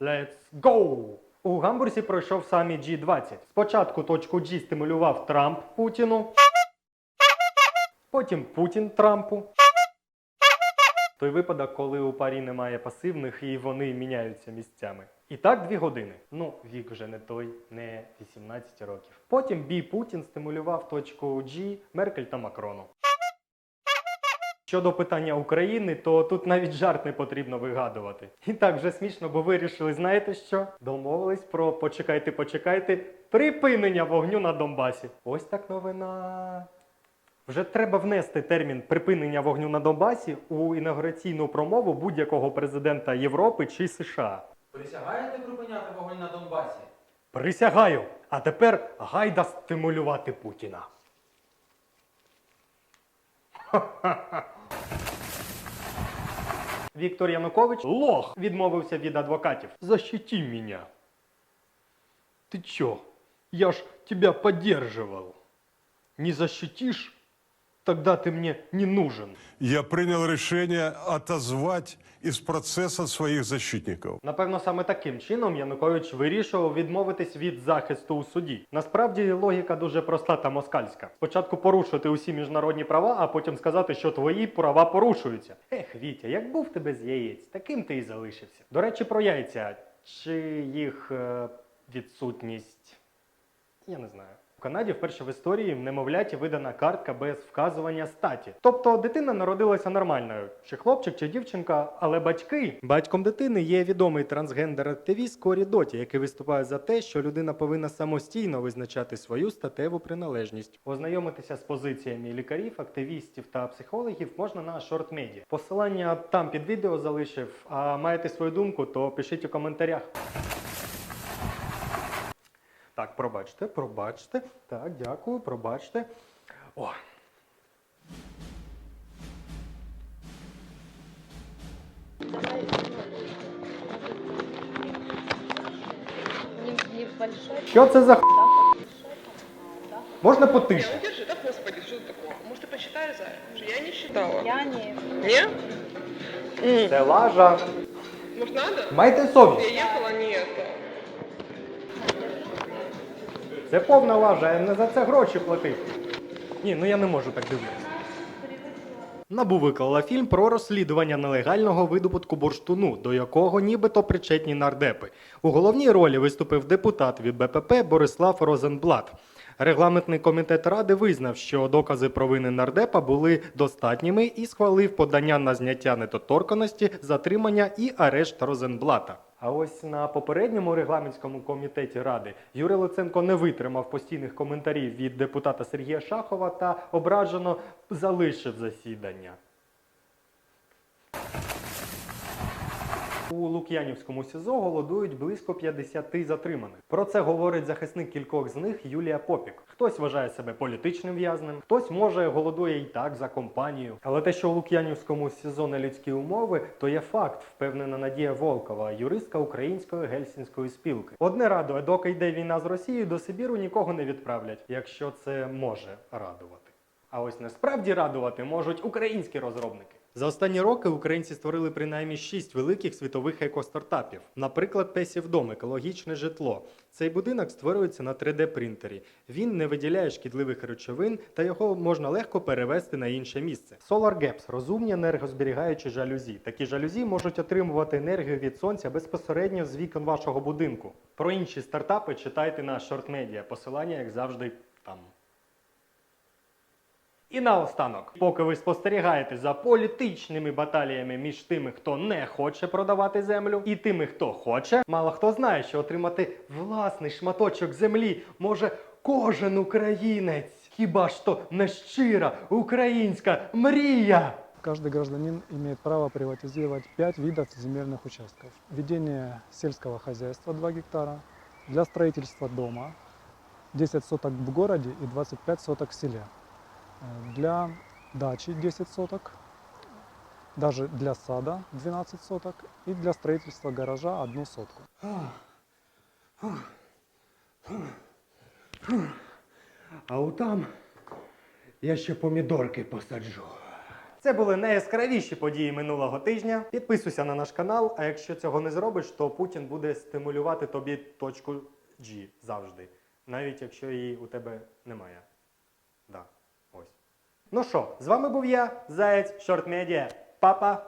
Let's go! У Гамбурзі пройшов саміт G20. Спочатку точку G стимулював Трамп Путіну, потім Путін Трампу. Той випадок, коли у парі немає пасивних і вони міняються місцями. І так дві години. Ну, вік вже не той, не 18 років. Потім Бі Путін стимулював точку G Меркель та Макрону. Щодо питання України, то тут навіть жарт не потрібно вигадувати. І так вже смішно, бо вирішили, знаєте що? Домовились про почекайте, почекайте, припинення вогню на Донбасі. Ось так новина. Вже треба внести термін припинення вогню на Донбасі у інаугураційну промову будь-якого президента Європи чи США. Присягаєте припиняти вогонь на Донбасі? Присягаю! А тепер гайда стимулювати Путіна. Віктор Янукович лох відмовився від адвокатів. Защити мене. Ти чо? Я ж тебя поддерживал. Не защитишь? Тогда ты мне не нужен. Я принял решение отозвать из процесса своих защитников. Напевно, саме таким чином Янукович вирішував відмовитись від захисту у суді. Насправді логіка дуже проста та москальська. Спочатку порушити усі міжнародні права, а потім сказати, що твої права порушуються. Ех, Вітя, як був тебе з яєць, таким ти і залишився. До речі, про яйця. Чи їх е, відсутність? Я не знаю. У Канаді вперше в історії в немовляті видана картка без вказування статі. Тобто дитина народилася нормальною, чи хлопчик, чи дівчинка, але батьки. Батьком дитини є відомий трансгендер-активіст Корі Доті, який виступає за те, що людина повинна самостійно визначати свою статеву приналежність. Ознайомитися з позиціями лікарів, активістів та психологів можна на Short Media. Посилання там під відео залишив. А маєте свою думку, то пишіть у коментарях. Так, пробачте, пробачте. Так, дякую, пробачте. О. Що це за х... Можна Не, потише? ну держи, да господи, что это такое? Может, ты почитаешь, Зая? Я не считала. Я не... Не? М, Це лажа. Может, надо? Майте Я совість. ехала, не Це повна лажа, я не за це гроші платив. Ні, ну я не можу так дивитися. Набу виклала фільм про розслідування нелегального видобутку бурштуну, до якого нібито причетні нардепи. У головній ролі виступив депутат від БПП Борислав Розенблат. Регламентний комітет ради визнав, що докази провини нардепа були достатніми і схвалив подання на зняття недоторканості, затримання і арешт Розенблата. А ось на попередньому регламентському комітеті ради Юрій Луценко не витримав постійних коментарів від депутата Сергія Шахова та ображено залишив засідання. У Лук'янівському СІЗО голодують близько 50 затриманих. Про це говорить захисник кількох з них Юлія Попік. Хтось вважає себе політичним в'язнем, хтось може голодує і так за компанію. Але те, що у Лук'янівському СІЗО не людські умови, то є факт, впевнена Надія Волкова, юристка української гельсінської спілки. Одне радує, доки йде війна з Росією, до Сибіру нікого не відправлять, якщо це може радувати. А ось насправді радувати можуть українські розробники. За останні роки українці створили принаймні шість великих світових екостартапів. Наприклад, Тесів дом, екологічне житло. Цей будинок створюється на 3D-принтері. Він не виділяє шкідливих речовин та його можна легко перевести на інше місце. Solar Gaps – розумні енергозберігаючі жалюзі. Такі жалюзі можуть отримувати енергію від сонця безпосередньо з вікон вашого будинку. Про інші стартапи читайте на Short Media. Посилання, як завжди, там. І наостанок, поки ви спостерігаєте за політичними баталіями між тими, хто не хоче продавати землю, і тими, хто хоче, мало хто знає, що отримати власний шматочок землі може кожен українець. Хіба ж то не щира українська мрія? Каждый гражданин имеет право приватизировать 5 видов земельных участков. Ведение сельского хозяйства 2 гектара, для строительства дома 10 соток в городе и 25 соток в селе для дачи 10 соток, даже для сада 12 соток и для строительства гаража 1 сотку. А отам я ще помідорки посаджу. Це були найяскравіші події минулого тижня. Підписуйся на наш канал, а якщо цього не зробиш, то Путін буде стимулювати тобі точку G завжди, навіть якщо її у тебе немає. Ну що, з вами був я, Заяць Шорт Медіа. Па-па!